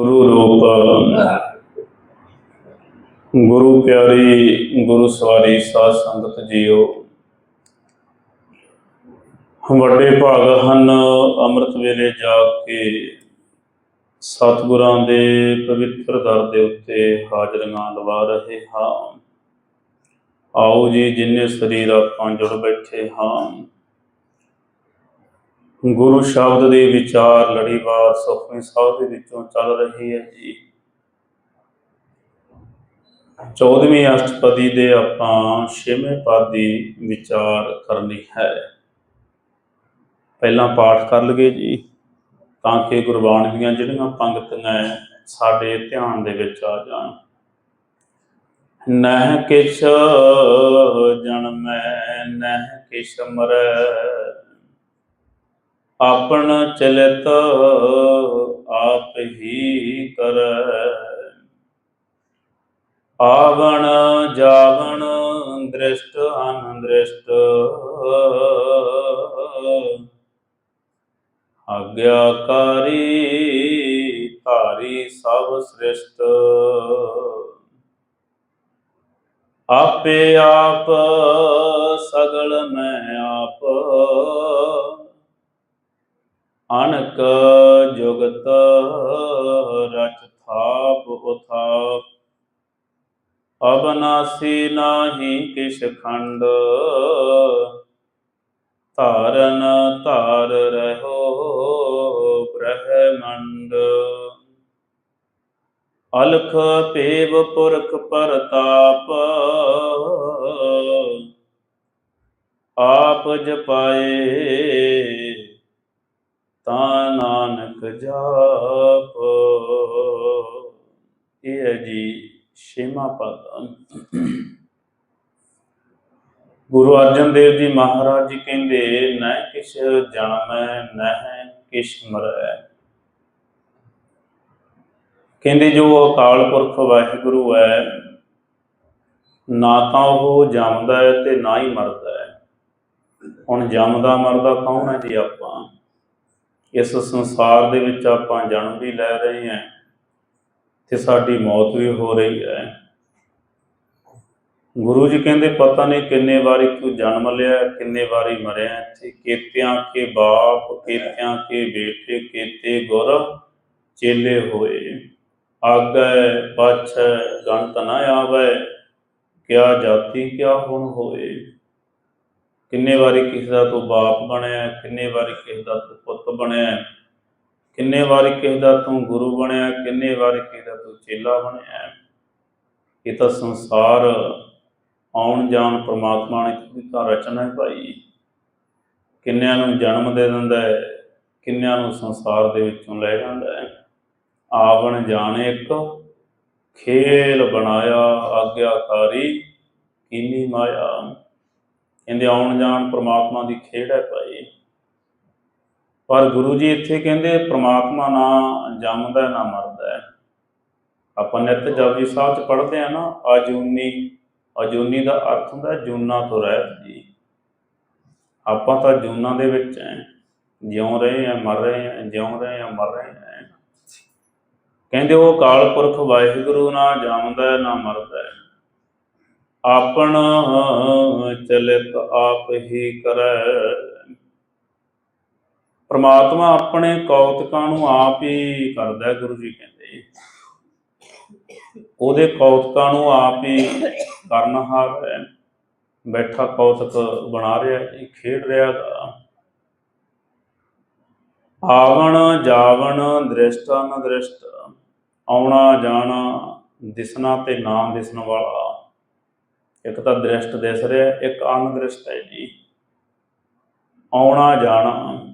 ਗੁਰੂ ਰੂਪ, ਗੁਰੂ ਪਿਆਰੀ, ਗੁਰੂ ਸਵਾਰੀ ਸਾਧ ਸੰਗਤ ਜੀਓ। ਵੱਡੇ ਭਾਗ ਹਨ, ਅੰਮ੍ਰਿਤ ਵੇਲੇ ਜਾ ਕੇ ਸਤਿਗੁਰਾਂ ਦੇ ਪਵਿੱਤਰ ਦਰ ਦੇ ਉੱਤੇ ਹਾਜ਼ਰੀਆਂ ਲਵਾ ਰਹੇ ਹਾਂ। ਆਓ ਜੀ, ਜਿੰਨੇ ਸਰੀਰ ਆਪਾਂ ਜੁੜ ਬੈਠੇ ਹਾਂ ਗੁਰੂ ਸ਼ਬਦ ਦੇ ਵਿਚਾਰ ਲੜੀਵਾਰ ਸੁਖਮਨੀ ਸਾਹਿਬ ਦੇ ਵਿੱਚੋਂ ਚੱਲ ਰਹੀ ਹੈ ਜੀ। 14ਵੀਂ ਅਸ਼ਟਪਦੀ ਦੇ ਆਪਾਂ 6ਵੇਂ ਪਦ ਦੀ ਵਿਚਾਰ ਕਰਨੀ ਹੈ। ਪਹਿਲਾਂ ਪਾਠ ਕਰ ਲਈਏ ਜੀ ਤਾਂ ਕਿ ਗੁਰਬਾਣੀ ਦੀਆਂ ਜਿਹੜੀਆਂ ਪੰਕਤੀਆਂ ਹੈ, ਸਾਡੇ ਧਿਆਨ ਦੇ ਵਿੱਚ ਆ ਜਾਣ। ਨਹਿ ਕਿਛ ਜਨਮੈ ਨਹਿ ਕਿਛ ਮਰੈ। ਆਪਣ ਚਲਿਤ ਆਪ ਹੀ ਕਰੈ। ਆਵਣ ਜਾਵਣ ਦ੍ਰਿਸ਼ਟ ਅਨਦ੍ਰਿਸ਼ਟ। ਆਗਿਆਕਾਰੀ ਧਾਰੀ ਸਭ ਸ੍ਰਿਸ਼ਟ। ਆਪੇ ਆਪ ਸਗਲ ਮੈਂ ਆਪ। ਅਣਕ ਜੁਗਤ ਰਚ ਥਾਪ ਉਥਾਪ। ਅਬਨਾਸੀ ਨਾਹੀ ਕਿਛ ਖੰਡ, ਧਾਰਨ ਧਾਰ ਰਹੋ ਬ੍ਰਹਮੰਡ। ਅਲਖ ਪੇਵ ਪੁਰਖ ਪਰਤਾਪ, ਆਪ ਜਪਾਏ ਤਾਂ ਨਾਨਕ ਜਾਪ। ਇਹ ਹੈ ਜੀ ਛੇਵਾਂ ਪਦ। ਗੁਰੂ ਅਰਜਨ ਦੇਵ ਜੀ ਮਹਾਰਾਜ ਜੀ ਕਹਿੰਦੇ, ਨਾ ਕਿਛ ਜਨਮੈ, ਨਾ ਕਿਛ ਮਰੈ। ਕਹਿੰਦੇ, ਜੋ ਅਕਾਲ ਪੁਰਖ ਵਾਹਿਗੁਰੂ ਹੈ, ਨਾ ਤਾਂ ਉਹ ਜੰਮਦਾ ਹੈ ਤੇ ਨਾ ਹੀ ਮਰਦਾ ਹੈ। ਹੁਣ ਜੰਮਦਾ ਮਰਦਾ ਕੌਣ ਹੈ ਜੀ ਆਪਾਂ? ਇਸ ਸੰਸਾਰ ਦੇ ਵਿੱਚ ਆਪਾਂ ਜਨਮ ਵੀ ਲੈ ਰਹੇ ਹਾਂ ਤੇ ਸਾਡੀ ਮੌਤ ਵੀ ਹੋ ਰਹੀ ਹੈ। ਗੁਰੂ ਜੀ ਕਹਿੰਦੇ, ਪਤਾ ਨਹੀਂ ਕਿੰਨੇ ਵਾਰੀ ਤੂੰ ਜਨਮ ਲਿਆ, ਕਿੰਨੇ ਵਾਰੀ ਮਰਿਆ ਇੱਥੇ। ਕੇਤਿਆਂ ਕੇ ਬਾਪ, ਕੇਤਿਆਂ ਕੇ ਬੇਟੇ, ਕੇਤੇ ਗੁਰ ਚੇਲੇ ਹੋਏ। ਆਗੈ ਪਾਛੈ ਗੰਤ ਨ ਆਵੈ, ਕਿਆ ਜਾਤੀ, ਕਿਆ ਹੁਣ ਹੋਏ। ਕਿੰਨੇ ਵਾਰੀ ਕਿਸੇ ਦਾ ਤੂੰ ਬਾਪ ਬਣਿਆ, ਕਿੰਨੇ ਵਾਰੀ ਕਿਸੇ ਦਾ ਤੂੰ ਪੁੱਤ ਬਣਿਆ, ਕਿੰਨੇ ਵਾਰੀ ਕਿਸੇ ਦਾ ਤੂੰ ਗੁਰੂ ਬਣਿਆ, ਕਿੰਨੇ ਵਾਰੀ ਕਿਸੇ ਦਾ ਤੂੰ ਚੇਲਾ ਬਣਿਆ। ਇਹ ਤਾਂ ਸੰਸਾਰ ਆਉਣ ਜਾਣ ਪ੍ਰਮਾਤਮਾ ਨੇ ਦੀ ਰਚਨਾ ਹੈ ਭਾਈ। ਕਿੰਨਿਆਂ ਨੂੰ ਜਨਮ ਦੇ ਦਿੰਦਾ ਹੈ, ਕਿੰਨਿਆਂ ਨੂੰ ਸੰਸਾਰ ਦੇ ਵਿੱਚੋਂ ਲੈ ਜਾਂਦਾ ਹੈ। ਆਵਣ ਜਾਣ ਇੱਕ, ਖੇਲ ਬਣਾਇਆ, ਆਗਿਆਕਾਰੀ, ਕੀਨੀ ਮਾਇਆ। ਕਹਿੰਦੇ ਆਉਣ ਜਾਣ ਪ੍ਰਮਾਤਮਾ ਦੀ ਖੇਡ ਹੈ ਭਾਈ। ਪਰ ਗੁਰੂ ਜੀ ਇੱਥੇ ਕਹਿੰਦੇ ਪ੍ਰਮਾਤਮਾ ਨਾ ਜੰਮਦਾ ਨਾ ਮਰਦਾ ਹੈ। ਆਪਾਂ ਨਿੱਤ ਜਪਜੀ ਸਾਹਿਬ ਚ ਪੜ੍ਹਦੇ ਆ ਨਾ, ਅਜੂਨੀ ਅਜੂਨੀ ਦਾ ਅਰਥ ਹੁੰਦਾ ਜੂਨਾ ਤੋਂ ਰਹਿਤ ਜੀ। ਆਪਾਂ ਤਾਂ ਜੂਨਾ ਦੇ ਵਿੱਚ ਐ ਜਿਉਂ ਰਹੇ ਆ ਮਰ ਰਹੇ ਆ ਜਿਉਂ ਰਹੇ ਆ ਮਰ ਰਹੇ ਆ ਕਹਿੰਦੇ ਉਹ ਕਾਲ ਪੁਰਖ ਵਾਹਿਗੁਰੂ ਨਾ ਜੰਮਦਾ ਨਾ ਮਰਦਾ ਹੈ। ਆਪਣ ਚਲਿਤ ਆਪ ਹੀ ਕਰੈ। ਪ੍ਰਮਾਤਮਾ ਆਪਣੇ ਕੌਤਕਾਂ ਨੂੰ ਆਪ ਹੀ ਕਰਦਾ ਗੁਰੂ ਜੀ ਕਹਿੰਦੇ। ਉਹਦੇ ਕੌਤਕਾਂ ਨੂੰ ਆਪ ਹੀ ਕਰਨਹਾਰ ਹੈ। ਬੈਠਾ ਕੌਤਕ ਬਣਾ ਰਿਹਾ ਹੈ, ਖੇਡ ਰਿਹਾ ਗਾ ਆਵਣ ਜਾਵਣ ਦ੍ਰਿਸ਼ਟਾ ਨ ਦ੍ਰਿਸ਼ਟ ਆਉਣਾ, ਜਾਣਾ, ਦਿਸਣਾ ਤੇ ਨਾ ਦਿਸਣ ਵਾਲਾ। ਇੱਕ ਤਾਂ ਦ੍ਰਿਸ਼ਟ ਦਿਸ ਰਿਹਾ, ਇੱਕ ਅਨਦ੍ਰਿਸ਼ਟ ਹੈ ਜੀ। ਆਉਣਾ ਜਾਣਾ।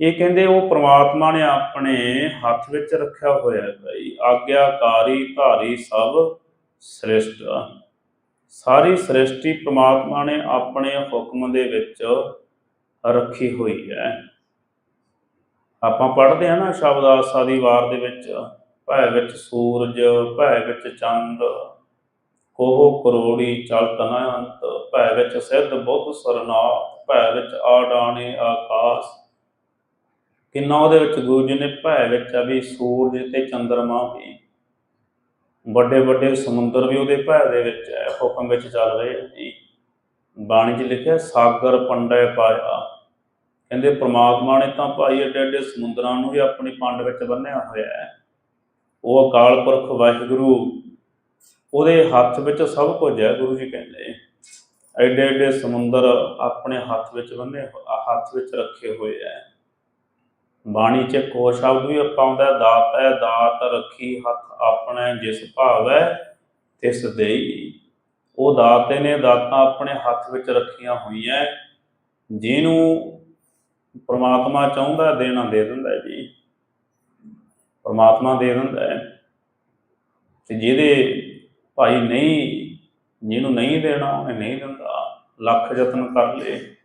ਇਹ ਕਹਿੰਦੇ ਉਹ ਪ੍ਰਮਾਤਮਾ ਨੇ ਆਪਣੇ ਹੱਥ ਵਿੱਚ ਰੱਖਿਆ ਹੋਇਆ ਹੈ ਭਾਈ ਆਗਿਆਕਾਰੀ ਧਾਰੀ ਸਭ ਸ੍ਰਿਸ਼ਟ। ਸਾਰੀ ਸ੍ਰਿਸ਼ਟੀ ਪ੍ਰਮਾਤਮਾ ਨੇ ਆਪਣੇ ਹੁਕਮ ਦੇ ਵਿੱਚ ਰੱਖੀ ਹੋਈ ਹੈ। ਆਪਾਂ ਪੜ੍ਹਦੇ ਆ ਨਾ ਸ਼ਬਦ ਆਸਾ ਦੀ ਵਾਰ ਦੇ ਵਿੱਚ, ਭੈ ਵਿੱਚ ਸੂਰਜ, ਭੈ ਵਿੱਚ ਚੰਦ। ਕੋਹ ਕਰੋੜੀ ਚਲਤ ਨ ਅੰਤ, ਭੈ ਵਿੱਚ ਸਿੱਧ ਬੁੱਧ ਸਰਨਾਥ, ਭੈ ਵਿੱਚ ਆਡਾਣੇ ਆਕਾਸ਼। ਕਿੰਨਾ ਉਹਦੇ ਵਿੱਚ ਗੁਰੂ ਜੀ ਨੇ ਭੈ ਵਿੱਚ ਆ ਵੀ ਸੂਰਜ ਤੇ ਚੰਦਰਮਾ ਵੀ। ਵੱਡੇ ਵੱਡੇ ਸਮੁੰਦਰ ਵੀ ਉਹਦੇ ਭੈ ਦੇ ਵਿੱਚ ਹੈ ਹੁਕਮ ਵਿੱਚ ਚੱਲ ਰਹੇ ਆ ਬਾਣੀ 'ਚ ਲਿਖਿਆ, ਸਾਗਰ ਪੰਡੈ ਪਾਇਆ। ਕਹਿੰਦੇ ਪ੍ਰਮਾਤਮਾ ਨੇ ਤਾਂ ਭਾਈ ਏਡੇ ਏਡੇ ਸਮੁੰਦਰਾਂ ਨੂੰ ਵੀ ਆਪਣੀ ਪੰਡ ਵਿੱਚ ਬੰਨਿਆ ਹੋਇਆ ਹੈ ਉਹ ਅਕਾਲ ਪੁਰਖ ਵਾਹਿਗੁਰੂ ਉਹਦੇ ਹੱਥ ਵਿੱਚ ਸਭ ਕੁਝ ਹੈ, ਗੁਰੂ ਜੀ ਕਹਿੰਦੇ ਐਡੇ ਐਡੇ ਸਮੁੰਦਰ ਆਪਣੇ ਹੱਥ ਵਿੱਚ ਬੰਨੇ ਹੱਥ ਵਿੱਚ ਰੱਖੇ ਹੋਏ ਹੈ। ਬਾਣੀ 'ਚ ਕੋ ਸ਼ਬਦ ਵੀ ਆਪਾਂ ਆਉਂਦਾ ਦਾਤ ਹੈ, ਦਾਤ ਰੱਖੀ ਹੱਥ ਆਪਣੇ ਜਿਸ ਭਾਵੈ ਤਿਸ ਦੇਈ। ਉਹ ਦਾਤੇ ਨੇ ਦਾਤਾਂ ਆਪਣੇ ਹੱਥ ਵਿੱਚ ਰੱਖੀਆਂ ਹੋਈਆਂ ਜਿਹਨੂੰ ਪ੍ਰਮਾਤਮਾ ਚਾਹੁੰਦਾ ਦੇਣਾ ਦੇ ਦਿੰਦਾ ਜੀ। ਪ੍ਰਮਾਤਮਾ ਦੇ ਦਿੰਦਾ ਹੈ। ਤੇ ਜਿਹਦੇ ਭਾਈ ਨਹੀਂ, ਜਿਹਨੂੰ ਨਹੀਂ ਦੇਣਾ ਉਹਨੇ ਨਹੀਂ ਦਿੰਦਾ। ਲੱਖ ਯਤਨ ਕਰ ਲੇ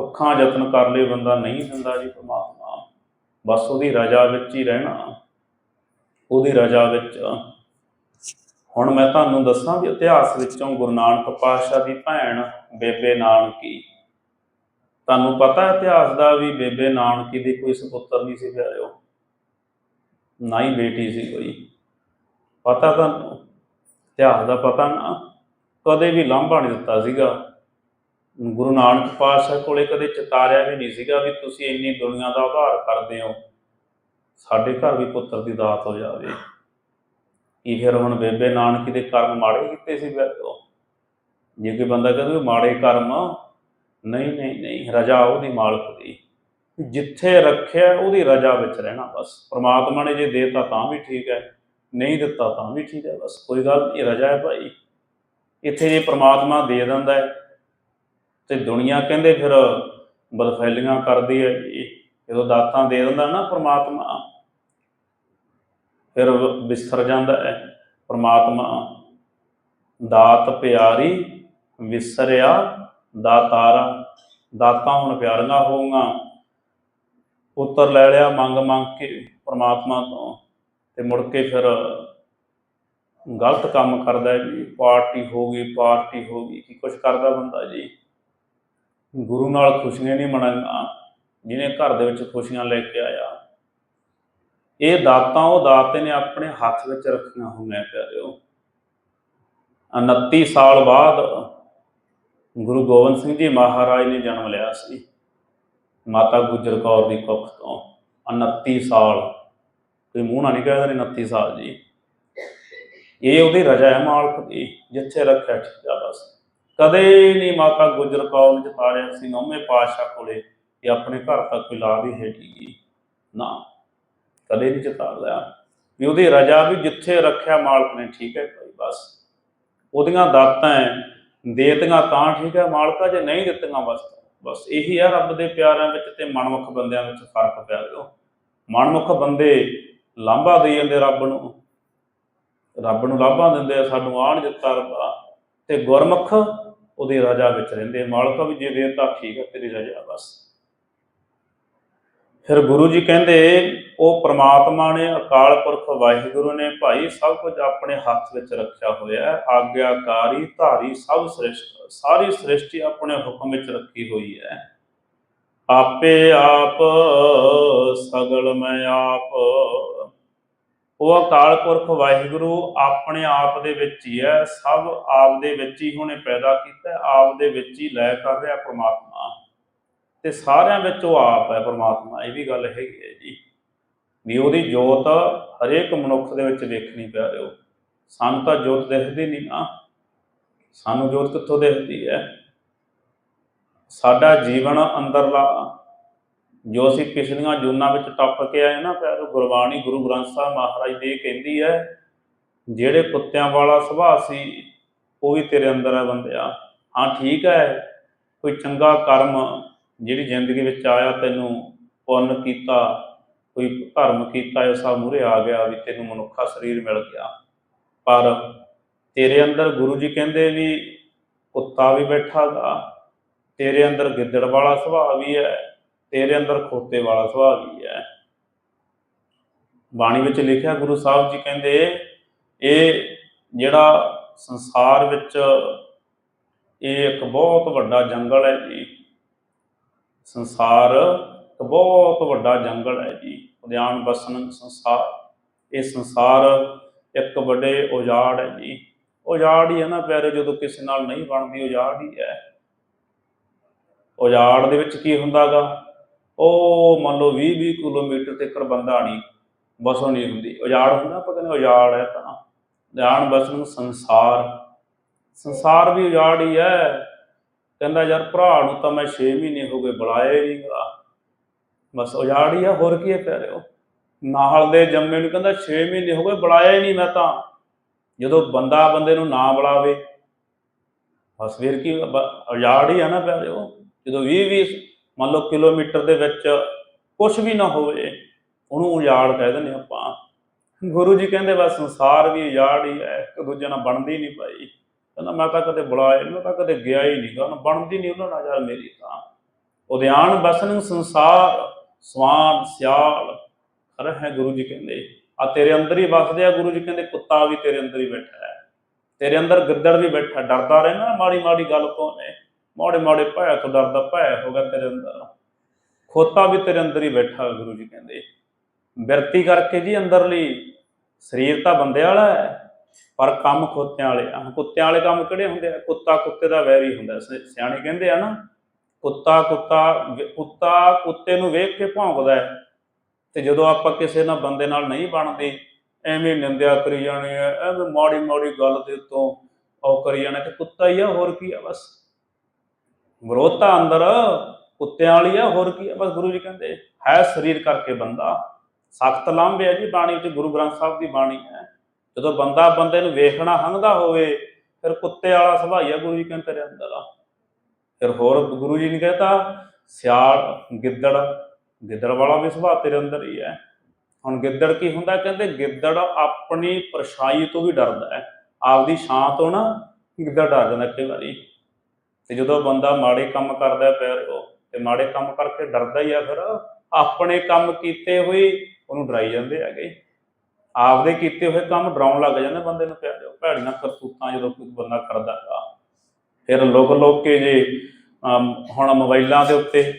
ਅੱਖਾਂ ਯਤਨ ਕਰ ਲੇ, ਬੰਦਾ ਨਹੀਂ ਦਿੰਦਾ ਜੀ ਪ੍ਰਮਾਤਮਾ। ਬਸ ਉਹਦੀ ਰਜ਼ਾ ਵਿੱਚ ਹੀ ਰਹਿਣਾ। ਉਹਦੀ ਰਜ਼ਾ ਵਿੱਚ। ਹੁਣ ਮੈਂ ਤੁਹਾਨੂੰ ਦੱਸਾਂ ਵੀ ਇਤਿਹਾਸ ਵਿੱਚੋਂ ਗੁਰੂ ਨਾਨਕ ਪਾਤਸ਼ਾਹ ਦੀ ਭੈਣ ਬੇਬੇ ਨਾਨਕੀ। ਤੁਹਾਨੂੰ ਪਤਾ ਇਤਿਹਾਸ ਦਾ ਵੀ ਬੇਬੇ ਨਾਨਕੀ ਦੀ ਕੋਈ ਸੁਪੁੱਤਰ ਨਹੀਂ ਸੀ ਪਿਆਰਿਓ। ਨਾ ਹੀ ਬੇਟੀ ਸੀ ਕੋਈ। ਪਤਾ ਤੁਹਾਨੂੰ? ਇਤਿਹਾਸ ਦਾ ਪਤਾ ਨਾ, ਕਦੇ ਵੀ ਲਾਂਭਾ ਨਹੀਂ ਦਿੱਤਾ ਸੀਗਾ। ਗੁਰੂ ਨਾਨਕ ਪਾਤਸ਼ਾਹ ਕੋਲੇ ਕਦੇ ਚਿਤਾਰਿਆ ਵੀ ਨਹੀਂ ਸੀਗਾ ਵੀ ਤੁਸੀਂ ਇੰਨੀ ਦੁਨੀਆ ਦਾ ਉਧਾਰ ਕਰਦੇ ਹੋ। ਸਾਡੇ ਘਰ ਵੀ ਪੁੱਤਰ ਦੀ ਦਾਤ ਹੋ ਜਾਵੇ। ਕੀ ਫਿਰ ਹੁਣ ਬੇਬੇ ਨਾਨਕੀ ਦੇ ਕਰਮ ਮਾੜੇ ਕੀਤੇ ਸੀ ਬੈਠੋ ਜੇ ਕੋਈ ਬੰਦਾ ਕਹਿੰਦਾ ਮਾੜੇ ਕਰਮ, ਨਹੀਂ ਨਹੀਂ ਨਹੀਂ, ਰਜਾ ਉਹਦੀ ਮਾਲਕ ਦੀ। ਜਿੱਥੇ ਰੱਖਿਆ ਉਹਦੀ ਰਜਾ ਵਿੱਚ ਰਹਿਣਾ ਬਸ। ਪ੍ਰਮਾਤਮਾ ਨੇ ਜੇ ਦੇਤਾ ਤਾਂ ਵੀ ਠੀਕ ਹੈ। ਨਹੀਂ ਦਿੱਤਾ ਤਾਂ ਵੀ ਠੀਕ ਹੈ, ਬਸ ਕੋਈ ਗੱਲ ਨਹੀਂ ਰਜਾ ਹੈ ਭਾਈ। ਇੱਥੇ ਜੇ ਪ੍ਰਮਾਤਮਾ ਦੇ ਦਿੰਦਾ ਹੈ, ਤੇ ਦੁਨੀਆ ਕਹਿੰਦੇ ਫਿਰ ਬਦਫੈਲੀਆਂ ਕਰਦੀ ਹੈ ਜੀ ਜਦੋਂ ਦਾਤਾਂ ਦੇ ਦਿੰਦਾ ਨਾ ਪ੍ਰਮਾਤਮਾ, ਫਿਰ ਵਿਸਰ ਜਾਂਦਾ ਹੈ, ਪ੍ਰਮਾਤਮਾ, ਦਾਤ ਪਿਆਰੀ ਵਿਸਰਿਆ ਦਾਤਾਰਾ, ਦਾਤਾਂ ਹੁਣ ਪਿਆਰੀਆਂ ਹੋਊਗਾ। ਪੁੱਤਰ ਲੈ ਲਿਆ ਮੰਗ ਮੰਗ ਕੇ ਪ੍ਰਮਾਤਮਾ ਤੋਂ। ਤੇ ਮੁੜ ਕੇ ਫਿਰ ਗਲਤ ਕੰਮ ਕਰਦਾ ਜੀ ਪਾਰਟੀ ਹੋ ਗਈ, ਪਾਰਟੀ ਹੋ ਗਈ, ਕੀ ਕੁਛ ਕਰਦਾ ਬੰਦਾ ਜੀ? ਗੁਰੂ ਨਾਲ ਖੁਸ਼ੀਆਂ ਨਹੀਂ ਮਨਾਈਆਂ, ਜਿਹਨੇ ਘਰ ਦੇ ਵਿੱਚ ਖੁਸ਼ੀਆਂ ਲੈ ਕੇ ਆਇਆ। ਇਹ ਦਾਤਾਂ, ਉਹ ਦਾਤੇ ਨੇ ਆਪਣੇ ਹੱਥ ਵਿੱਚ ਰੱਖੀਆਂ ਹੋਈਆਂ ਪਿਆਰਿਓ 29 ਸਾਲ ਬਾਅਦ ਗੁਰੂ ਗੋਬਿੰਦ ਸਿੰਘ ਜੀ ਮਹਾਰਾਜ ਨੇ ਜਨਮ ਲਿਆ ਸੀ, ਮਾਤਾ ਗੁਜਰ ਕੌਰ ਦੀ ਕੁੱਖ ਤੋਂ 29 ਸਾਲ। ਕੋਈ ਮੂੰਹ ਨਾਲ ਨਹੀਂ ਕਹਿੰਦਾ ਨੇ 29 ਸਾਲ ਜੀ। ਇਹ ਉਹਦੀ ਰਜਾ ਹੈ ਮਾਲਕ ਦੀ ਜਿੱਥੇ ਰੱਖਿਆ ਠੀਕ ਆ ਬਸ। ਕਦੇ ਨਹੀਂ ਮਾਤਾ ਗੁਜਰ ਕੌਰ ਨੇ ਚਤਾਰਿਆ ਸੀ ਨੌਵੇਂ ਪਾਤਸ਼ਾਹ ਕੋਲੇ ਕਿ ਆਪਣੇ ਘਰ ਤੱਕ ਕੋਈ ਲਾ ਵੀ ਹੈਗੀ ਨਾ ਕਦੇ ਨਹੀਂ ਚਤਾ ਲਿਆ। ਵੀ ਉਹਦੀ ਰਜਾ ਵੀ ਜਿੱਥੇ ਰੱਖਿਆ ਮਾਲਕ ਨੇ ਠੀਕ ਹੈ ਭਾਈ ਬਸ। ਉਹਦੀਆਂ ਦਾਤਾਂ ਹੈ, ਦੇਤੀਆਂ ਤਾਂ ਠੀਕ ਹੈ ਮਾਲਕਾ ਜੇ ਨਹੀਂ ਦਿੱਤੀਆਂ ਬਸ ਬਸ ਇਹੀ ਆ ਰੱਬ ਦੇ ਪਿਆਰਿਆਂ ਵਿੱਚ ਤੇ ਮਨਮੁਖ ਬੰਦਿਆਂ ਵਿੱਚ ਫ਼ਰਕ ਪਿਆ। ਦਿਓ ਮਨਮੁਖ ਬੰਦੇ ਲਾਂਭਾ ਦੇ ਜਾਂਦੇ ਰੱਬ ਨੂੰ। ਰੱਬ ਨੂੰ ਲਾਂਭਾ ਦਿੰਦੇ ਆ, ਸਾਨੂੰ ਆਣ ਦਿੱਤਾ ਰੱਬਾ। ਤੇ ਗੁਰਮੁਖ ਉਹਦੀ ਰਜਾ ਵਿੱਚ ਰਹਿੰਦੇ ਮਾਲਕਾ ਵੀ ਜੇ ਦੇਤਾ, ਠੀਕ ਹੈ ਤੇਰੀ ਰਜਾ ਬਸ। ਫਿਰ ਗੁਰੂ ਜੀ ਕਹਿੰਦੇ, ਉਹ ਪ੍ਰਮਾਤਮਾ ਨੇ, ਅਕਾਲ ਪੁਰਖ ਵਾਹਿਗੁਰੂ ਨੇ ਭਾਈ ਸਭ ਕੁਝ ਆਪਣੇ ਹੱਥ ਵਿੱਚ ਰੱਖਿਆ ਹੋਇਆ ਹੈ। ਆਗਿਆਕਾਰੀ ਧਾਰੀ ਸਭ ਸ੍ਰਿਸ਼ਟ, ਸਾਰੀ ਸ੍ਰਿਸ਼ਟੀ ਆਪਣੇ ਹੁਕਮ ਵਿੱਚ ਰੱਖੀ ਹੋਈ ਹੈ। ਆਪੇ ਆਪ ਸਗਲ ਮੈਂ ਆਪ ਉਹ ਅਕਾਲ ਪੁਰਖ ਵਾਹਿਗੁਰੂ ਆਪਣੇ ਆਪ ਦੇ ਵਿੱਚ ਹੀ ਹੈ, ਸਭ ਆਪ ਦੇ ਵਿੱਚ ਹੀ ਉਹਨੇ ਪੈਦਾ ਕੀਤਾ ਆਪ ਦੇ ਵਿੱਚ ਹੀ ਲੈ ਕਰ ਰਿਹਾ ਪ੍ਰਮਾਤਮਾ। ਤੇ ਸਾਰਿਆਂ ਵਿੱਚ ਉਹ ਆਪ ਹੈ ਪ੍ਰਮਾਤਮਾ, ਇਹ ਵੀ ਗੱਲ ਹੈਗੀ ਹੈ ਜੀ। ਵੀ ਉਹਦੀ ਜੋਤ ਹਰੇਕ ਮਨੁੱਖ ਦੇ ਵਿੱਚ ਵੇਖਣੀ ਪੈ ਰਹੀ ਸਾਨੂੰ ਤਾਂ ਜੋਤ ਦਿਖਦੀ ਨਹੀਂ ਨਾ। ਸਾਨੂੰ ਜੋਤ ਕਿੱਥੋਂ ਦਿਖਦੀ ਹੈ? ਸਾਡਾ ਜੀਵਨ ਅੰਦਰਲਾ ਜੋ ਅਸੀਂ ਪਿਛਲੀਆਂ ਜੂਨਾਂ ਵਿੱਚ ਟੱਪ ਕੇ ਆਏ ਨਾ ਪਿਆਰੋ ਗੁਰਬਾਣੀ ਗੁਰੂ ਗ੍ਰੰਥ ਸਾਹਿਬ ਮਹਾਰਾਜ ਦੀ ਕਹਿੰਦੀ ਹੈ, ਜਿਹੜੇ ਕੁੱਤਿਆਂ ਵਾਲਾ ਸੁਭਾਅ ਸੀ, ਉਹ ਵੀ ਤੇਰੇ ਅੰਦਰ ਹੈ ਬੰਦਿਆ। ਹਾਂ, ਠੀਕ ਹੈ, ਕੋਈ ਚੰਗਾ ਕਰਮ ਜਿਹੜੀ ਜ਼ਿੰਦਗੀ ਵਿੱਚ ਆਇਆ ਤੈਨੂੰ, ਪੁੰਨ ਕੀਤਾ, ਕੋਈ ਧਰਮ ਕੀਤਾ, ਇਹ ਸਭ ਮੂਹਰੇ ਆ ਗਿਆ ਵੀ ਤੈਨੂੰ ਮਨੁੱਖਾ ਸਰੀਰ ਮਿਲ ਗਿਆ। ਪਰ ਤੇਰੇ ਅੰਦਰ ਗੁਰੂ ਜੀ ਕਹਿੰਦੇ ਵੀ ਕੁੱਤਾ ਵੀ ਬੈਠਾਗਾ ਤੇਰੇ ਅੰਦਰ ਗਿੱਦੜ ਵਾਲਾ ਸੁਭਾਅ ਵੀ ਹੈ ਤੇਰੇ ਅੰਦਰ ਖੋਤੇ ਵਾਲਾ ਸੁਭਾਅ ਵੀ ਹੈ? ਬਾਣੀ ਵਿੱਚ ਲਿਖਿਆ ਗੁਰੂ ਸਾਹਿਬ ਜੀ ਕਹਿੰਦੇ, ਇਹ ਜਿਹੜਾ ਸੰਸਾਰ ਵਿੱਚ ਇਹ ਇੱਕ ਬਹੁਤ ਵੱਡਾ ਜੰਗਲ ਹੈ ਜੀ। ਸੰਸਾਰ ਇੱਕ ਬਹੁਤ ਵੱਡਾ ਜੰਗਲ ਹੈ ਜੀ ਗਿਆਨ ਬਸਨ ਸੰਸਾਰ। ਇਹ ਸੰਸਾਰ ਇੱਕ ਵੱਡੇ ਉਜਾੜ ਹੈ ਜੀ। ਉਜਾੜ ਹੀ ਹੈ ਨਾ ਪਿਆਰੇ, ਜਦੋਂ ਕਿਸੇ ਨਾਲ ਨਹੀਂ ਬਣਦੀ ਉਜਾੜ ਹੀ ਹੈ। ਉਜਾੜ ਦੇ ਵਿੱਚ ਕੀ ਹੁੰਦਾਗਾ? ਉਹ ਮੰਨ ਲਓ 20 20 ਕਿਲੋਮੀਟਰ ਤੱਕ ਬੰਦਾ ਬਸੋਂ ਨਹੀਂ ਹੁੰਦੀ, ਉਜਾੜ ਹੁੰਦਾ ਆਪਾਂ ਕਹਿੰਦੇ ਉਜਾੜ ਹੈ ਤਾਂ। ਉਦਿਆਨ ਬਸਨ ਸੰਸਾਰ ਸੰਸਾਰ ਵੀ ਉਜਾੜ ਹੀ ਹੈ। ਕਹਿੰਦਾ ਯਾਰ ਭਰਾ ਨੂੰ ਤਾਂ ਮੈਂ 6 ਮਹੀਨੇ ਹੋ ਗਏ ਬੁਲਾਇਆ ਹੀ ਨਹੀਂਗਾ ਬਸ ਉਜਾੜ ਹੀ ਆ, ਹੋਰ ਕੀ ਹੈ ਪਿਆਰਿਓ ਨਾਹਲ ਦੇ ਜੰਮੇ ਨੂੰ ਕਹਿੰਦਾ 6 ਮਹੀਨੇ ਹੋ ਗਏ ਬੁਲਾਇਆ ਹੀ ਨਹੀਂ ਮੈਂ ਤਾਂ। ਜਦੋਂ ਬੰਦਾ ਬੰਦੇ ਨੂੰ ਨਾ ਬੁਲਾਵੇ, ਬਸ ਫਿਰ ਕੀ ਉਜਾੜ ਹੀ ਆ ਨਾ ਪਿਆਰਿਓ ਜਦੋਂ 20 20 ਮੰਨ ਲਓ ਕਿਲੋਮੀਟਰ ਦੇ ਵਿੱਚ ਕੁਝ ਵੀ ਨਾ ਹੋਵੇ, ਉਹਨੂੰ ਉਜਾੜ ਕਹਿ ਦਿੰਦੇ ਆਪਾਂ। ਗੁਰੂ ਜੀ ਕਹਿੰਦੇ, ਬਸ ਸੰਸਾਰ ਵੀ ਉਜਾੜ ਹੀ ਹੈ, ਇੱਕ ਦੂਜੇ ਨਾਲ ਬਣਦੀ ਨਹੀਂ ਪਾਈ ਕਹਿੰਦਾ, ਮੈਂ ਤਾਂ ਕਦੇ ਬੁਲਾਇਆ ਨਹੀਂ ਮੈਂ ਤਾਂ ਕਦੇ ਗਿਆ ਹੀ ਨਹੀਂ ਗਾ ਬਣਦੀ ਨਹੀਂ ਉਹਨਾਂ ਨਾਲ ਯਾਰ ਮੇਰੀ ਤਾਂ। ਉਦਿਆਨ ਬਸਨ ਸੰਸਾਰ, ਸਵਾਨ ਸਿਆਲ ਖਰ ਹੈ ਗੁਰੂ ਜੀ ਕਹਿੰਦੇ। ਆ ਤੇਰੇ ਅੰਦਰ ਹੀ ਵਸਦੇ ਆ ਗੁਰੂ ਜੀ ਕਹਿੰਦੇ, ਕੁੱਤਾ ਵੀ ਤੇਰੇ ਅੰਦਰ ਹੀ ਬੈਠਾ ਹੈ। ਤੇਰੇ ਅੰਦਰ ਗਿੱਦੜ ਵੀ ਬੈਠਾ, ਡਰਦਾ ਰਹਿਣਾ ਮਾੜੀ ਮਾੜੀ ਗੱਲ ਤੋਂ ਨੇ ਮਾੜੇ ਮਾੜੇ ਭੈ ਤੋਂ ਡਰਦਾ ਭੈ ਹੋ ਗਿਆ ਤੇਰੇ ਅੰਦਰ। ਖੋਤਾ ਵੀ ਤੇਰੇ ਅੰਦਰ ਹੀ ਬੈਠਾ ਗੁਰੂ ਜੀ ਕਹਿੰਦੇ। ਬਿਰਤੀ ਕਰਕੇ ਜੀ ਅੰਦਰਲੀ। ਸਰੀਰ ਤਾਂ ਬੰਦੇ ਵਾਲਾ ਹੈ, ਪਰ ਕੰਮ ਖੋਤਿਆਂ ਵਾਲੇ ਆ ਕੁੱਤਿਆਂ ਵਾਲੇ ਕੰਮ ਕਿਹੜੇ ਹੁੰਦੇ ਆ? ਕੁੱਤਾ ਕੁੱਤੇ ਦਾ ਵੈਰੀ ਹੁੰਦਾ ਸਿਆਣੇ ਕਹਿੰਦੇ ਆ ਨਾ, ਕੁੱਤਾ ਕੁੱਤਾ ਕੁੱਤਾ ਕੁੱਤੇ ਨੂੰ ਵੇਖ ਕੇ ਭੌਂਕਦਾ ਹੈ, ਤੇ ਜਦੋਂ ਆਪਾਂ ਕਿਸੇ ਨਾਲ ਬੰਦੇ ਨਾਲ ਨਹੀਂ ਬਣਦੇ, ਐਵੇਂ ਨਿੰਦਿਆ ਕਰੀ ਜਾਣੀ ਆ, ਐਵੇਂ ਮਾੜੀ ਮਾੜੀ ਗੱਲ ਦੇ ਉੱਤੋਂ ਉਹ ਕਰੀ ਜਾਣਾ ਤੇ ਕੁੱਤਾ ਹੀ ਆ, ਹੋਰ ਕੀ ਆ ਬਸ। ਵਿਰੋਧਤਾ ਅੰਦਰ, ਕੁੱਤਿਆਂ ਵਾਲੀ ਆ, ਹੋਰ ਕੀ ਆ? ਬਸ ਗੁਰੂ ਜੀ ਕਹਿੰਦੇ, ਹੈ ਸਰੀਰ ਕਰਕੇ ਬੰਦਾ। ਸਖਤ ਲਾਂਭੇ ਆ ਜੀ ਬਾਣੀ ਵਿੱਚ, ਗੁਰੂ ਗ੍ਰੰਥ ਸਾਹਿਬ ਦੀ ਬਾਣੀ ਹੈ। ਜਦੋਂ ਬੰਦਾ ਬੰਦੇ ਨੂੰ ਵੇਖਣਾ, ਹੰਗਦਾ ਹੋਵੇ, ਫਿਰ ਕੁੱਤੇ ਵਾਲਾ ਸੁਭਾਅ ਆ ਗੁਰੂ ਜੀ ਕਹਿੰਦੇ ਤੇਰੇ ਅੰਦਰ ਆ। ਫਿਰ ਹੋਰ ਗੁਰੂ ਜੀ ਨੇ ਕਹਿਤਾ, ਸਿਆਲ, ਗਿੱਦੜ ਗਿੱਦੜ ਵਾਲਾ ਵੀ ਸੁਭਾਅ ਤੇਰੇ ਅੰਦਰ ਹੀ ਹੈ। ਹੁਣ ਗਿੱਦੜ ਕੀ ਹੁੰਦਾ? ਕਹਿੰਦੇ ਗਿੱਦੜ ਆਪਣੀ ਪਰਛਾਈ ਤੋਂ ਵੀ ਡਰਦਾ ਹੈ। ਆਪਦੀ ਛਾਂ ਤੋਂ ਨਾ ਗਿੱਦੜ ਡਰ ਜਾਂਦਾ ਕਈ ਵਾਰੀ। ਤੇ ਜਦੋਂ ਬੰਦਾ ਮਾੜੇ ਕੰਮ ਕਰਦਾ ਪਿਆਰਿਓ ਤੇ ਮਾੜੇ ਕੰਮ ਕਰਕੇ ਡਰਦਾ ਹੀ ਆ ਫਿਰ, ਆਪਣੇ ਕੰਮ ਕੀਤੇ ਹੋਏ ਉਹਨੂੰ ਡਰਾਈ ਜਾਂਦੇ ਹੈਗੇ। ਆਪਦੇ ਕੀਤੇ ਹੋਏ ਕੰਮ ਡਰਾਉਣ ਲੱਗ ਜਾਂਦੇ ਬੰਦੇ ਨੂੰ ਪਿਆਰਿਓ ਭੈੜੀਆਂ ਕਰਤੂਤਾਂ ਜਦੋਂ ਕੋਈ ਬੰਦਾ ਕਰਦਾ ਹੈਗਾ। ਫਿਰ ਲੋਕ ਲੋਕ ਕੇ ਜੇ ਹੁਣ ਮੋਬਾਈਲਾਂ ਦੇ ਉੱਤੇ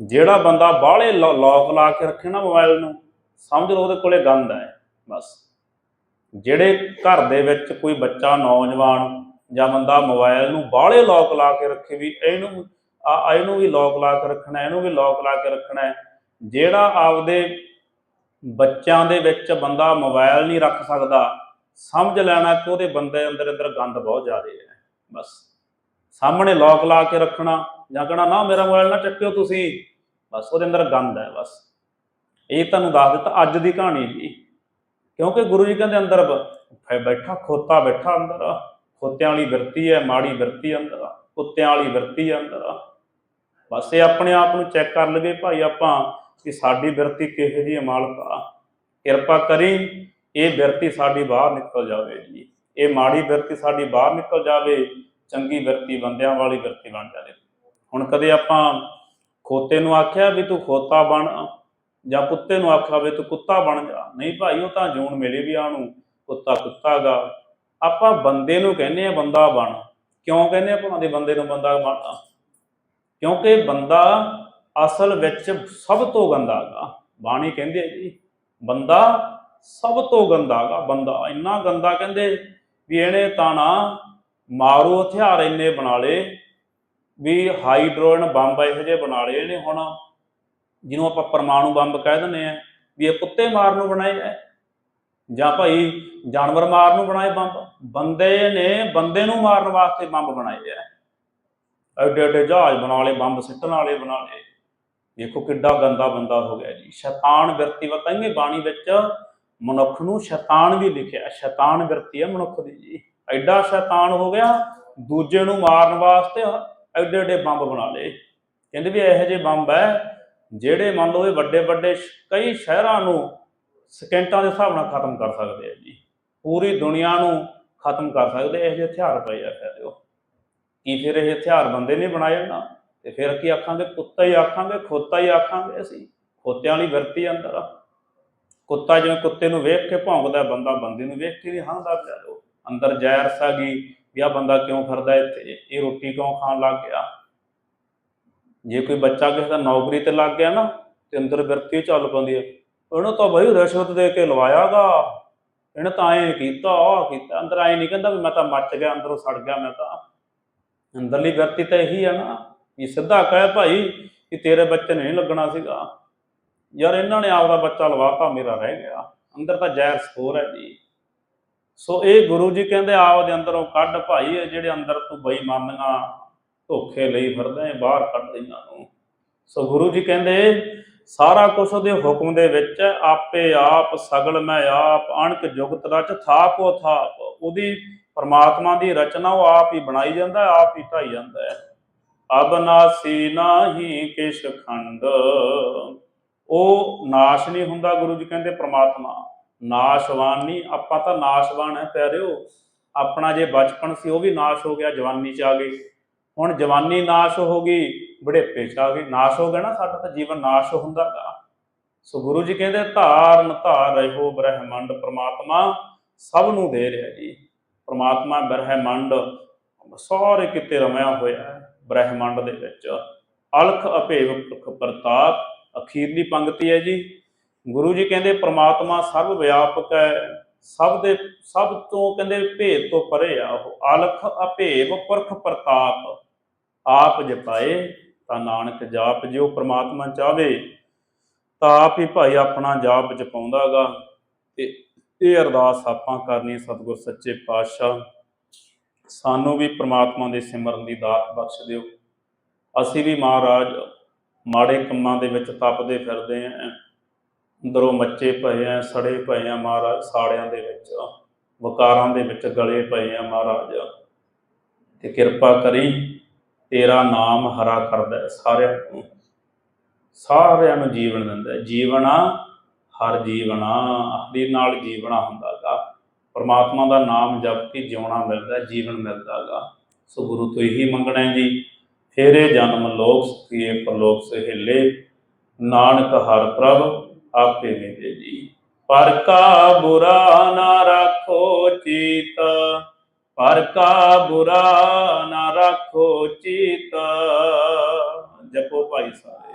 ਜਿਹੜਾ ਬੰਦਾ ਬਾਹਲੇ ਲੌਕ ਲਾ ਕੇ ਰੱਖੇ ਨਾ ਮੋਬਾਈਲ ਨੂੰ, ਸਮਝ ਲਓ ਉਹਦੇ ਕੋਲੇ ਗੰਦ ਹੈ, ਬਸ। ਜਿਹੜੇ ਘਰ ਦੇ ਵਿੱਚ ਕੋਈ ਬੱਚਾ, ਨੌਜਵਾਨ ਜਾਂ ਬੰਦਾ ਮੋਬਾਈਲ ਨੂੰ ਬਾਹਲੇ ਲੌਕ ਲਾ ਕੇ ਰੱਖੇ ਵੀ ਇਹਨੂੰ, ਆ ਇਹਨੂੰ ਵੀ ਲੌਕ ਲਾ ਕੇ ਰੱਖਣਾ, ਇਹਨੂੰ ਵੀ ਲੌਕ ਲਾ ਕੇ ਰੱਖਣਾ ਜਿਹੜਾ ਆਪਦੇ ਬੱਚਿਆਂ ਦੇ ਵਿੱਚ ਬੰਦਾ ਮੋਬਾਈਲ ਨਹੀਂ ਰੱਖ ਸਕਦਾ, ਸਮਝ ਲੈਣਾ ਕਿ ਉਹਦੇ ਬੰਦੇ ਅੰਦਰ ਅੰਦਰ ਗੰਦ ਬਹੁਤ ਜ਼ਿਆਦਾ ਹੈ। ਬਸ। ਸਾਹਮਣੇ ਲੌਕ ਲਾ ਕੇ ਰੱਖਣਾ, ਜਾਂ ਕਹਣਾ, ਨਾ, ਮੇਰਾ ਮੋਬਾਈਲ ਨਾ ਚੱਕਿਓ ਤੁਸੀਂ। ਬਸ, ਉਹਦੇ ਅੰਦਰ ਗੰਦ ਹੈ, ਬਸ। ਇਹ ਤੁਹਾਨੂੰ ਦੱਸ ਦਿੱਤਾ ਅੱਜ ਦੀ ਕਹਾਣੀ ਜੀ ਕਿਉਂਕਿ ਗੁਰੂ ਜੀ ਕਹਿੰਦੇ ਅੰਦਰ ਬੈਠਾ, ਖੋਤਾ ਬੈਠਾ ਅੰਦਰ। ਖੋਤਿਆਂ ਵਾਲੀ ਬਿਰਤੀ ਹੈ, ਮਾੜੀ ਬਿਰਤੀ ਅੰਦਰ, ਕੁੱਤਿਆਂ ਵਾਲੀ ਬਿਰਤੀ ਅੰਦਰ। ਬਸ ਇਹ ਆਪਣੇ ਆਪ ਨੂੰ ਚੈੱਕ ਕਰ ਲਗੇ ਭਾਈ ਆਪਾਂ ਕਿ ਸਾਡੀ ਬਿਰਤੀ ਕਿਹੋ ਜਿਹੀ ਹੈ ਮਾਲਕਾ। ਕਿਰਪਾ ਕਰੀ ਇਹ ਬਿਰਤੀ ਸਾਡੀ ਬਾਹਰ ਨਿਕਲ ਜਾਵੇ ਜੀ। ਇਹ ਮਾੜੀ ਬਿਰਤੀ ਸਾਡੀ ਬਾਹਰ ਨਿਕਲ ਜਾਵੇ, ਚੰਗੀ ਬਿਰਤੀ ਬੰਦਿਆਂ ਵਾਲੀ ਬਿਰਤੀ ਬਣ ਜਾਵੇ। ਹੁਣ ਕਦੇ ਆਪਾਂ ਖੋਤੇ ਨੂੰ ਆਖਿਆ ਵੀ ਤੂੰ ਖੋਤਾ ਬਣ, ਜਾਂ ਕੁੱਤੇ ਨੂੰ ਆਖਿਆ ਵੀ ਤੂੰ ਕੁੱਤਾ ਬਣ ਜਾ। ਨਹੀਂ ਭਾਈ, ਉਹ ਤਾਂ ਜੂਨ ਮਿਲੇ ਵੀ ਆ ਨੂੰ ਕੁੱਤਾ ਕੁੱਤਾ ਗਾ ਆਪਾਂ ਬੰਦੇ ਨੂੰ ਕਹਿੰਦੇ ਆ ਬੰਦਾ ਬਣ। ਕਿਉਂ ਕਹਿੰਦੇ ਆ ਭਾਵੇਂ ਬੰਦੇ ਨੂੰ ਬੰਦਾ ਬਣ ਕਿਉਂਕਿ ਬੰਦਾ ਅਸਲ ਵਿੱਚ ਸਭ ਤੋਂ ਗੰਦਾ ਗਾ ਬਾਣੀ ਕਹਿੰਦੇ ਆ ਜੀ, ਬੰਦਾ ਸਭ ਤੋਂ ਗੰਦਾ ਗਾ ਬੰਦਾ ਇੰਨਾ ਗੰਦਾ ਕਹਿੰਦੇ ਵੀ ਇਹਨੇ ਤਾਂ ਨਾ ਮਾਰੂ ਹਥਿਆਰ ਇੰਨੇ ਬਣਾ ਲਏ ਵੀ ਹਾਈਡਰੋਜਨ ਬੰਬ ਇਹੋ ਜਿਹੇ ਬਣਾ ਲਏ ਇਹਨੇ ਹੁਣ, ਜਿਹਨੂੰ ਆਪਾਂ ਪਰਮਾਣੂ ਬੰਬ ਕਹਿ ਦਿੰਦੇ ਆ, ਵੀ ਇਹ ਕੁੱਤੇ ਮਾਰਨ ਨੂੰ ਬਣਾਏ ਐ ਜਾਂ ਭਾਈ ਜਾਨਵਰ ਮਾਰਨ ਨੂੰ ਬਣਾਏ ਬੰਬ। ਬੰਦੇ ਨੇ ਬੰਦੇ ਨੂੰ ਮਾਰਨ ਵਾਸਤੇ ਬੰਬ ਬਣਾਏ ਐ ਐਡੇ ਐਡੇ ਜਹਾਜ਼ ਬਣਾ ਲਏ, ਬੰਬ ਸਿੱਟਣ ਵਾਲੇ ਬਣਾ ਲਏ। ਦੇਖੋ ਕਿੱਡਾ ਗੰਦਾ ਬੰਦਾ ਹੋ ਗਿਆ ਜੀ। ਸ਼ੈਤਾਨ ਵਿਰਤੀ ਵਤਾਂਗੇ ਬਾਣੀ ਵਿੱਚ ਮਨੁੱਖ ਨੂੰ ਸ਼ੈਤਾਨ ਵੀ ਲਿਖਿਆ, ਸ਼ੈਤਾਨ ਵਿਰਤੀ ਹੈ ਮਨੁੱਖ ਦੀ ਜੀ। ਐਡਾ ਸ਼ੈਤਾਨ ਹੋ ਗਿਆ, ਦੂਜੇ ਨੂੰ ਮਾਰਨ ਵਾਸਤੇ ਐਡੇ ਐਡੇ ਬੰਬ ਬਣਾ ਲਏ। ਕਹਿੰਦੇ ਵੀ ਇਹੋ ਜਿਹੇ ਬੰਬ ਹੈ ਜਿਹੜੇ ਮੰਨ ਲਓ ਇਹ ਵੱਡੇ ਵੱਡੇ ਕਈ ਸ਼ਹਿਰਾਂ ਨੂੰ ਸਕਿੰਟਾਂ ਦੇ ਹਿਸਾਬ ਨਾਲ ਖਤਮ ਕਰ ਸਕਦੇ ਆ ਜੀ। ਪੂਰੀ ਦੁਨੀਆ ਨੂੰ ਖਤਮ ਕਰ ਸਕਦੇ ਇਹੋ ਜਿਹੇ ਹਥਿਆਰ ਪਏ ਆ ਫਿਰ ਉਹ। ਕੀ ਫਿਰ ਇਹ ਹਥਿਆਰ ਬੰਦੇ ਨੇ ਬਣਾਏ ਨਾ ਤੇ ਫਿਰ ਕੀ ਆਖਾਂਗੇ? ਕੁੱਤਾ ਹੀ ਆਖਾਂਗੇ, ਖੋਤਾ ਹੀ ਆਖਾਂਗੇ ਅਸੀਂ? ਖੋਤਿਆਂ ਵਾਲੀ ਵਰਤੀ ਅੰਦਰ ਆ। ਕੁੱਤਾ ਜਿਵੇਂ ਕੁੱਤੇ ਨੂੰ ਵੇਖ ਕੇ ਭੌਂਕਦਾ ਬੰਦਾ ਬੰਦੇ ਨੂੰ ਵੇਖ ਕੇ ਨਹੀਂ ਹੰਦਾ ਪਿਆ ਉਹ ਅੰਦਰ ਜ਼ਹਿਰ ਸਾਗੀ ਵੀ ਆ ਬੰਦਾ ਕਿਉਂ ਫਿਰਦਾ ਇੱਥੇ? ਇਹ ਰੋਟੀ ਕਿਉਂ ਖਾਣ ਲੱਗ ਗਿਆ? ਜੇ ਕੋਈ ਬੱਚਾ ਕਿਸੇ ਦਾ ਨੌਕਰੀ ਤੇ ਲੱਗ ਗਿਆ ਨਾ ਤੇ ਅੰਦਰ ਵਿਰਤੀ ਚੱਲ ਪੈਂਦੀ ਹੈ। ਉਹਨੂੰ ਤਾਂ ਬਈ ਰਿਸ਼ਵਤ ਦੇ ਕੇ ਲਵਾਇਆਗਾ। ਇਹਨੇ ਤਾਂ ਐਂ ਕੀਤਾ, ਆਹ ਕੀਤਾ, ਅੰਦਰ ਐਂ ਨਹੀਂ ਕਹਿੰਦਾ ਵੀ ਮੈਂ ਤਾਂ ਮੱਚ ਗਿਆ, ਅੰਦਰੋਂ ਸੜ ਗਿਆ ਮੈਂ ਤਾਂ। ਅੰਦਰਲੀ ਵਿਅਕਤੀ ਤਾਂ ਇਹੀ ਆ ਨਾ, ਵੀ ਸਿੱਧਾ ਕਹੇ ਭਾਈ ਕਿ ਤੇਰੇ ਬੱਚੇ ਨੇ ਨਹੀਂ ਲੱਗਣਾ ਸੀਗਾ। ਯਾਰ ਇਹਨਾਂ ਨੇ ਆਪਦਾ ਬੱਚਾ ਲਵਾਤਾ, ਮੇਰਾ ਰਹਿ ਗਿਆ। ਅੰਦਰ ਤਾਂ ਜ਼ਹਿਰ ਸਕੋਰ ਹੈ ਜੀ। ਸੋ ਇਹ ਗੁਰੂ ਜੀ ਕਹਿੰਦੇ ਆਪ ਦੇ ਅੰਦਰੋਂ ਕੱਢ ਭਾਈ, ਇਹ ਜਿਹੜੇ ਅੰਦਰ ਤੂੰ ਬੇਈਮਾਨੀਆਂ ਧੋਖੇ ਲਈ ਫਿਰਦੇ ਬਾਹਰ ਕੱਢ ਇਹਨਾਂ ਨੂੰ ਸੋ ਗੁਰੂ ਜੀ ਕਹਿੰਦੇ ਸਾਰਾ ਕੁਛ ਉਹਦੇ ਹੁਕਮ ਦੇ ਵਿੱਚ ਹੈ, ਆਪੇ ਆਪ ਸਗਲ ਮੈਂ ਆਪ ਅਣਕ ਜੁਗਤ ਰਚ ਥਾਪੋ ਥਾਪ। ਉਹਦੀ ਪਰਮਾਤਮਾ ਦੀ ਰਚਨਾ ਉਹ ਆਪ ਹੀ ਬਣਾਈ ਜਾਂਦਾ ਹੈ, ਆਪ ਹੀ ਢਾਈ ਜਾਂਦਾ ਹੈ। ਅਬਨਾਸੀ ਨਾਹੀ ਕਿਛ ਖੰਡ। ਉਹ ਨਾਸ਼ ਨਹੀਂ ਹੁੰਦਾ ਗੁਰੂ ਜੀ ਕਹਿੰਦੇ ਪ੍ਰਮਾਤਮਾ। ਨਾਸ਼ਵਾਨ ਨਹੀਂ ਆਪਾਂ ਤਾਂ ਨਾਸ਼ਵਾਨ ਹੈ ਪਿਆਰਿਓ। ਆਪਣਾ ਜੇ ਬਚਪਨ ਸੀ ਉਹ ਵੀ ਨਾਸ਼ ਹੋ ਗਿਆ ਜਵਾਨੀ ਚ ਆ ਗਈ। ਹੁਣ ਜਵਾਨੀ ਨਾਸ਼ ਹੋ ਗਈ ਬੁਢੇਪੇ ਚ ਆ ਗਈ ਨਾਸ਼ ਹੋ ਗਿਆ ਨਾ ਸਾਡਾ ਤਾਂ ਜੀਵਨ ਨਾਸ਼ ਹੁੰਦਾਗਾ ਸੋ ਗੁਰੂ ਜੀ ਕਹਿੰਦੇ, ਧਾਰਨ ਧਾਰ ਰਹਿਓ ਬ੍ਰਹਮੰਡ ਪ੍ਰਮਾਤਮਾ, ਸਭ ਨੂੰ ਦੇ ਰਿਹਾ ਜੀ। ਪ੍ਰਮਾਤਮਾ ਬ੍ਰਹਮੰਡ, ਸਾਰੇ ਕਿਤੇ ਰਮਿਆ ਹੋਇਆ ਬ੍ਰਹਮੰਡ ਦੇ ਵਿੱਚ। ਅਲਖ ਅਭੇਵ ਪ੍ਰਖ ਪ੍ਰਤਾਪ ਅਖੀਰਲੀ ਪੰਕਤੀ ਹੈ ਜੀ। ਗੁਰੂ ਜੀ ਕਹਿੰਦੇ, ਪ੍ਰਮਾਤਮਾ ਸਰਵ ਵਿਆਪਕ ਹੈ, ਸਭ ਦੇ ਸਭ ਤੋਂ ਕਹਿੰਦੇ ਭੇਦ ਤੋਂ ਪਰੇ ਆ ਉਹ। ਅਲਖ ਅਭੇਵ ਪੁਰਖ ਪ੍ਰਤਾਪ, ਆਪ ਜਪਾਏ ਤਾਂ ਨਾਨਕ ਜਾਪ ਜਿਉ ਪ੍ਰਮਾਤਮਾ ਚਾਵੇ ਤਾਂ ਆਪ ਹੀ ਭਾਈ ਆਪਣਾ ਜਾਪ ਜਪਾਉਂਦਾਗਾ। ਤੇ ਇਹ ਅਰਦਾਸ ਆਪਾਂ ਕਰਨੀ ਸਤਿਗੁਰ ਸੱਚੇ ਪਾਤਸ਼ਾਹ। ਸਾਨੂੰ ਵੀ ਪ੍ਰਮਾਤਮਾ ਦੇ ਸਿਮਰਨ ਦੀ ਦਾਤ ਬਖਸ਼ ਦਿਓ। ਅਸੀਂ ਵੀ ਮਹਾਰਾਜ ਮਾੜੇ ਕੰਮਾਂ ਦੇ ਵਿੱਚ ਤਪਦੇ ਫਿਰਦੇ ਆਂ। ਅੰਦਰੋਂ ਮੱਚੇ ਪਏ ਆ, ਸੜੇ ਪਏ ਆ ਮਹਾਰਾਜ, ਸਾੜਿਆਂ ਦੇ ਵਿੱਚ, ਵਕਾਰਾਂ ਦੇ ਵਿੱਚ ਗਲੇ ਪਏ ਆ ਮਹਾਰਾਜ। ਤੇ ਕਿਰਪਾ ਕਰੀ ਤੇਰਾ ਨਾਮ ਹਰਾ ਕਰਦਾ ਹੈ ਸਾਰਿਆਂ ਨੂੰ। ਸਾਰਿਆਂ ਨੂੰ ਜੀਵਨ ਦਿੰਦਾ ਹੈ। ਜੀਵਣਾ ਹਰ ਜੀਵਣਾ ਹਰੀ ਨਾਲ ਜੀਵਣਾ ਹੁੰਦਾਗਾ। ਪਰਮਾਤਮਾ ਦਾ ਨਾਮ ਜਪ ਕੇ ਜਿਉਣਾ ਮਿਲਦਾ ਜੀਵਨ ਮਿਲਦਾਗਾ। ਸੋ ਗੁਰੂ ਤੋਂ ਇਹੀ ਮੰਗਣਾ ਹੈ ਜੀ। ਫੇਰੇ ਜਨਮ ਲੋਕ ਸੁਖੀਏ ਪਰਲੋਕ ਸਹਿਲੇ, ਨਾਨਕ ਹਰ ਪ੍ਰਭ ਆਪੇ ਮਿਲੇ ਜੀ। ਪਰ ਕਾ ਬੁਰਾ ਨਾ ਰੱਖੋ ਚੀਤ। ਪਰ ਕਾ ਬੁਰਾ ਨਾ ਰੱਖੋ ਚੀਤ। ਜਪੋ ਭਾਈ ਸਾਹਿਬ